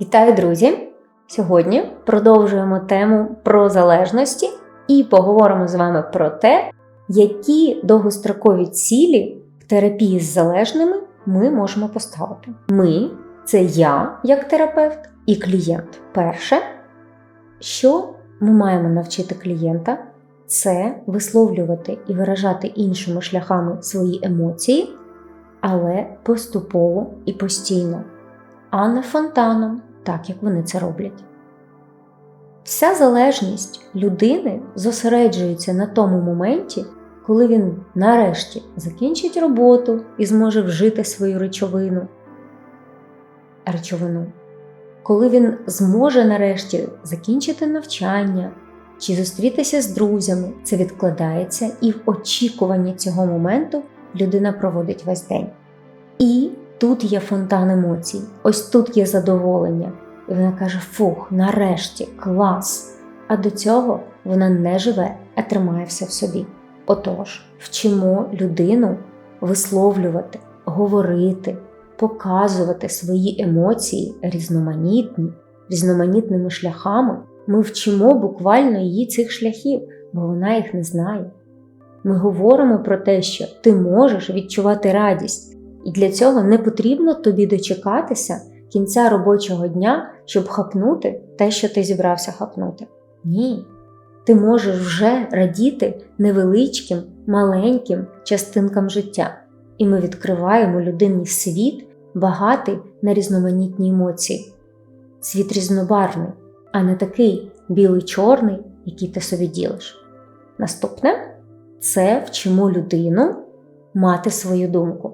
Вітаю, друзі! Сьогодні продовжуємо тему про залежності і поговоримо з вами про те, які довгострокові цілі в терапії з залежними ми можемо поставити. Ми це я як терапевт і клієнт. Перше, що ми маємо навчити клієнта, це висловлювати і виражати іншими шляхами свої емоції, але поступово і постійно, а не фонтаном, так як вони це роблять. Вся залежність людини зосереджується на тому моменті, коли він нарешті закінчить роботу і зможе вжити свою речовину. речовину. Коли він зможе нарешті закінчити навчання чи зустрітися з друзями, це відкладається, і в очікуванні цього моменту людина проводить весь день. І тут є фонтан емоцій, ось тут є задоволення. І вона каже: Фух, нарешті, клас! А до цього вона не живе, а тримає все в собі. Отож, вчимо людину висловлювати, говорити, показувати свої емоції різноманітні, різноманітними шляхами. Ми вчимо буквально її цих шляхів, бо вона їх не знає. Ми говоримо про те, що ти можеш відчувати радість, і для цього не потрібно тобі дочекатися кінця робочого дня, щоб хапнути те, що ти зібрався хапнути. Ні. Ти можеш вже радіти невеличким, маленьким частинкам життя, і ми відкриваємо людині світ, багатий на різноманітні емоції. Світ різнобарвний, а не такий білий-чорний, який ти собі ділиш. Наступне це вчимо людину мати свою думку.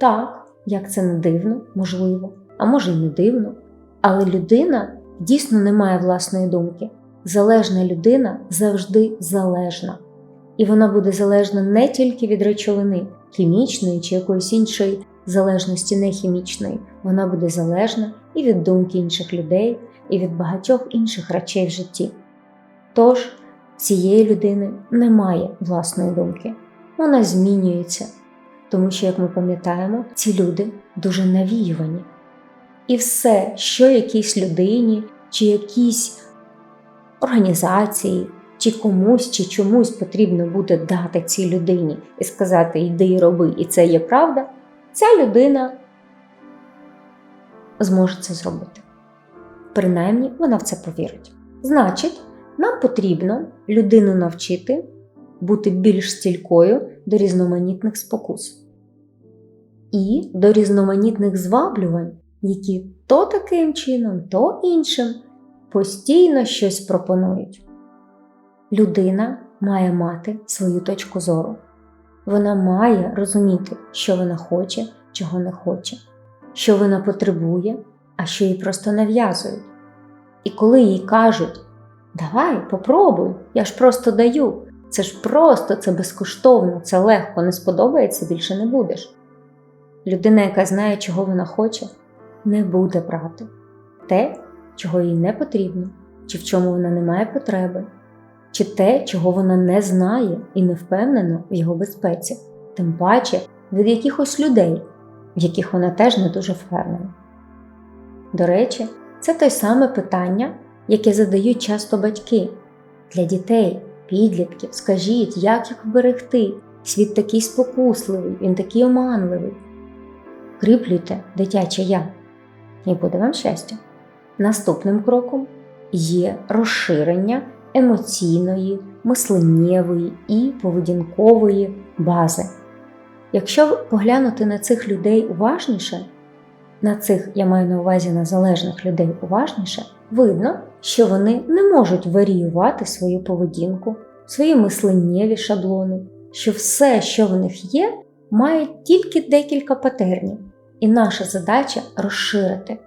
Так, як це не дивно, можливо, а може й не дивно, але людина дійсно не має власної думки. Залежна людина завжди залежна. І вона буде залежна не тільки від речовини, хімічної чи якоїсь іншої залежності нехімічної, вона буде залежна і від думки інших людей, і від багатьох інших речей в житті. Тож, цієї людини немає власної думки, вона змінюється, тому що, як ми пам'ятаємо, ці люди дуже навіювані. І все, що якійсь людині чи якійсь організації, чи комусь, чи чомусь потрібно буде дати цій людині і сказати йди і роби, і це є правда, ця людина зможе це зробити. Принаймні, вона в це повірить. Значить, нам потрібно людину навчити бути більш стількою до різноманітних спокус і до різноманітних зваблювань, які то таким чином, то іншим постійно щось пропонують. Людина має мати свою точку зору. Вона має розуміти, що вона хоче, чого не хоче, що вона потребує, а що їй просто нав'язують. І коли їй кажуть, давай, попробуй, я ж просто даю, це ж просто, це безкоштовно, це легко, не сподобається, більше не будеш. Людина, яка знає, чого вона хоче, не буде брати те, чого їй не потрібно, чи в чому вона не має потреби, чи те, чого вона не знає і не впевнена в його безпеці, тим паче від якихось людей, в яких вона теж не дуже впевнена. До речі, це те саме питання, яке задають часто батьки для дітей, підлітків. Скажіть, як їх вберегти? Світ такий спокусливий, він такий оманливий. Кріплюйте дитяче я, і буде вам щастя. Наступним кроком є розширення емоційної, мисленнєвої і поведінкової бази. Якщо поглянути на цих людей уважніше, на цих я маю на увазі на залежних людей уважніше, видно, що вони не можуть варіювати свою поведінку, свої мисленнєві шаблони, що все, що в них є, має тільки декілька патернів, і наша задача розширити.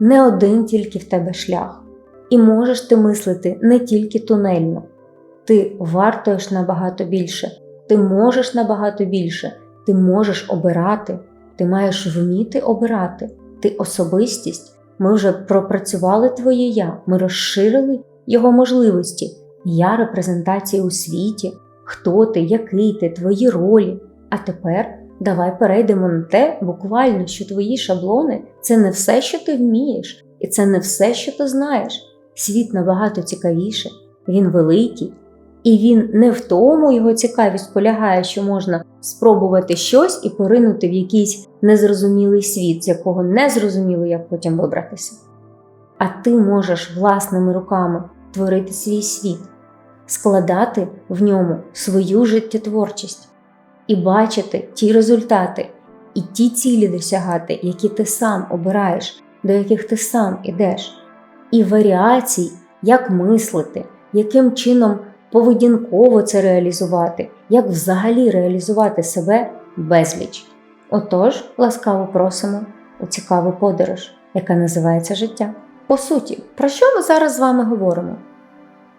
Не один тільки в тебе шлях. І можеш ти мислити не тільки тунельно. Ти вартуєш набагато більше, ти можеш набагато більше, ти можеш обирати, ти маєш вміти обирати, ти особистість. Ми вже пропрацювали твоє я, ми розширили його можливості, я репрезентація у світі, хто ти, який ти, твої ролі. А тепер Давай перейдемо на те, буквально, що твої шаблони це не все, що ти вмієш, І це не все, що ти знаєш. Світ набагато цікавіший, він великий, і він не в тому його цікавість полягає, що можна спробувати щось і поринути в якийсь незрозумілий світ, з якого не зрозуміло, як потім вибратися. А ти можеш власними руками творити свій світ, складати в ньому свою життєтворчість і бачити ті результати і ті цілі досягати, які ти сам обираєш, до яких ти сам ідеш, і варіацій, як мислити, яким чином поведінково це реалізувати, як взагалі реалізувати себе безліч. Отож, ласкаво просимо у цікаву подорож, яка називається життя. По суті, про що ми зараз з вами говоримо?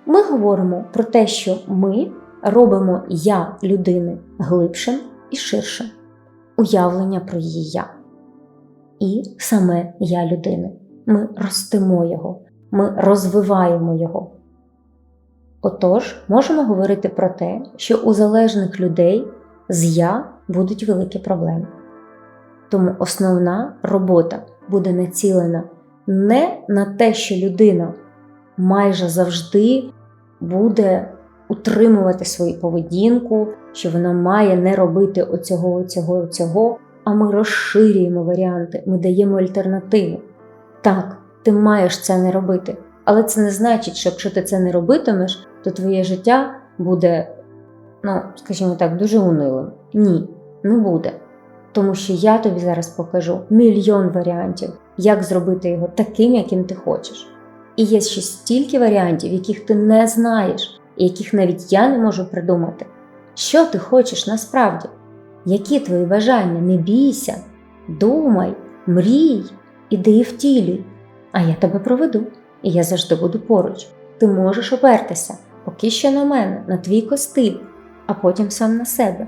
Ми говоримо про те, що ми робимо я людини глибшим і ширшим, уявлення про її я. І саме я людини. Ми ростимо його, ми розвиваємо його. Отож, можемо говорити про те, що у залежних людей з я будуть великі проблеми. Тому основна робота буде націлена не на те, що людина майже завжди буде утримувати свою поведінку, що вона має не робити оцього, оцього, оцього, а ми розширюємо варіанти, ми даємо альтернативу. Так, ти маєш це не робити, але це не значить, що якщо ти це не робитимеш, то твоє життя буде, ну, скажімо так, дуже унилим. Ні, не буде. Тому що я тобі зараз покажу мільйон варіантів, як зробити його таким, яким ти хочеш. І є ще стільки варіантів, яких ти не знаєш, і яких навіть я не можу придумати. Що ти хочеш насправді? Які твої бажання? Не бійся, думай, мрій, іди і втілюй. А я тебе проведу, і я завжди буду поруч. Ти можеш опертися, поки що на мене, на твій костиль, а потім сам на себе.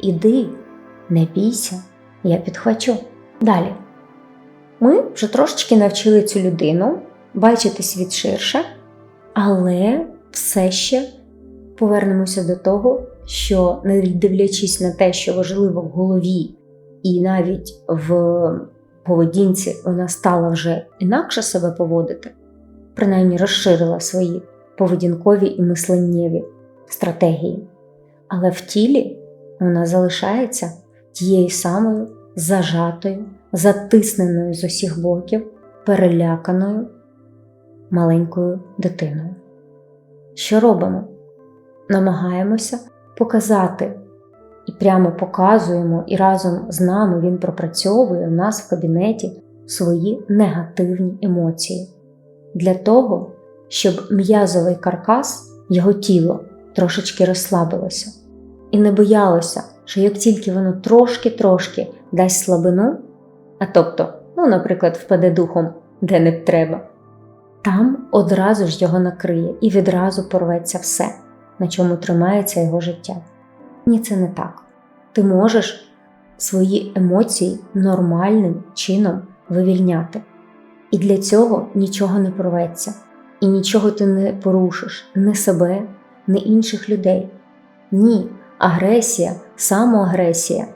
Іди, не бійся, я підхвачу. Далі. Ми вже трошечки навчили цю людину бачити світ ширше, але все ще повернемося до того, що не дивлячись на те, що важливо в голові, і навіть в поведінці вона стала вже інакше себе поводити, принаймні розширила свої поведінкові і мисленнєві стратегії. Але в тілі вона залишається тією самою зажатою, затисненою з усіх боків, переляканою маленькою дитиною. Що робимо? Намагаємося показати і прямо показуємо, і разом з нами він пропрацьовує у нас в кабінеті свої негативні емоції для того, щоб м'язовий каркас, його тіло трошечки розслабилося і не боялося, що як тільки воно трошки-трошки дасть слабину, а тобто, ну, наприклад, впаде духом, де не треба, там одразу ж його накриє і відразу порветься все, на чому тримається його життя. Ні, це не так. Ти можеш свої емоції нормальним чином вивільняти. І для цього нічого не порветься, і нічого ти не порушиш, не себе, не інших людей. Ні, агресія, самоагресія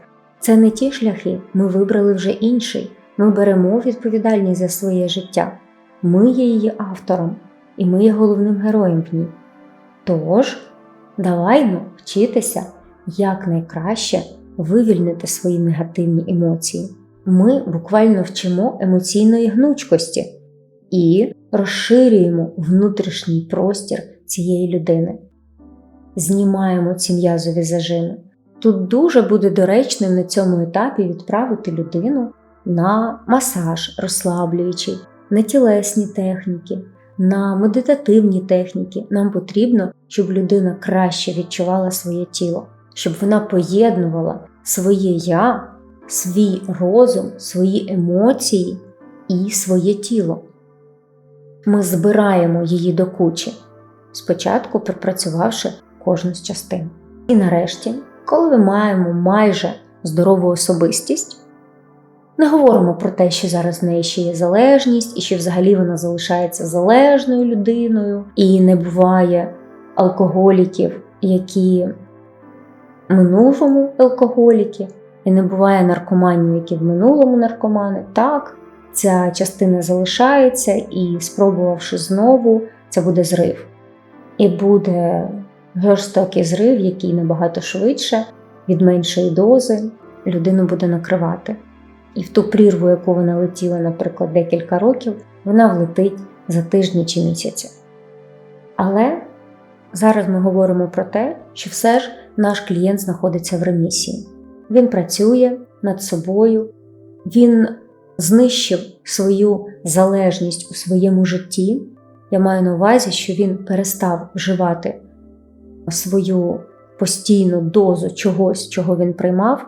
це не ті шляхи, ми вибрали вже інший. Ми беремо відповідальність за своє життя. Ми є її автором, і ми є головним героєм в ній. Тож, даваймо вчитися як найкраще вивільнити свої негативні емоції. Ми буквально вчимо емоційної гнучкості і розширюємо внутрішній простір цієї людини. Знімаємо ці м'язові зажими. Тут дуже буде доречним на цьому етапі відправити людину на масаж розслаблюючий, на тілесні техніки, на медитативні техніки. Нам потрібно, щоб людина краще відчувала своє тіло, щоб вона поєднувала своє я, свій розум, свої емоції і своє тіло. Ми збираємо її до кучі, спочатку пропрацювавши кожну з частин. І нарешті, коли ми маємо майже здорову особистість, не говоримо про те, що зараз в неї ще є залежність, і що взагалі вона залишається залежною людиною, і не буває алкоголіків, які минулому алкоголіки, і не буває наркоманів, які в минулому наркомани. Так, ця частина залишається, і спробувавши знову, це буде зрив. І буде жорстокий зрив, який набагато швидше, від меншої дози людину буде накривати. І в ту прірву, яку вона летіла, наприклад, декілька років, вона влетить за тижні чи місяці. Але зараз ми говоримо про те, що все ж наш клієнт знаходиться в ремісії. Він працює над собою, він знищив свою залежність у своєму житті. Я маю на увазі, що він перестав вживати свою постійну дозу чогось, чого він приймав,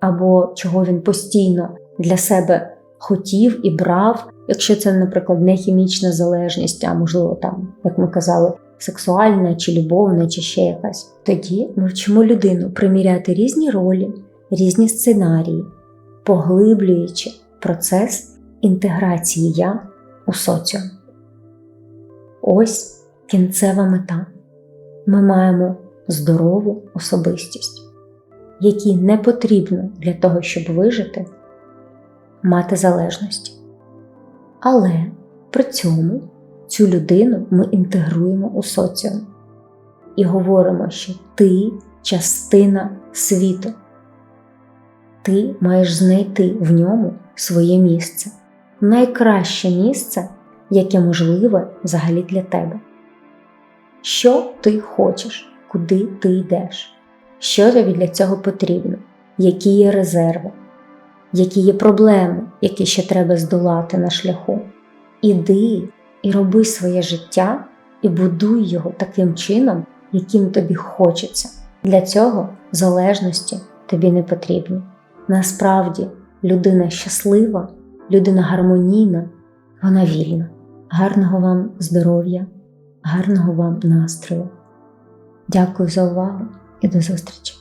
або чого він постійно для себе хотів і брав, якщо це, наприклад, не хімічна залежність, а можливо, там, як ми казали, сексуальна чи любовна, чи ще якась. Тоді ми вчимо людину приміряти різні ролі, різні сценарії, поглиблюючи процес інтеграції я у соціум. Ось кінцева мета. Ми маємо здорову особистість, якій не потрібно для того, щоб вижити, мати залежності. Але при цьому цю людину ми інтегруємо у соціум і говоримо, що ти частина світу. Ти маєш знайти в ньому своє місце, найкраще місце, яке можливе взагалі для тебе. Що ти хочеш, куди ти йдеш, що тобі для цього потрібно, які є резерви, які є проблеми, які ще треба здолати на шляху. Іди і роби своє життя і будуй його таким чином, яким тобі хочеться. Для цього залежності тобі не потрібні. Насправді, людина щаслива, людина гармонійна, вона вільна. Гарного вам здоров'я, гарного вам настрою. Дякую за увагу і до зустрічі!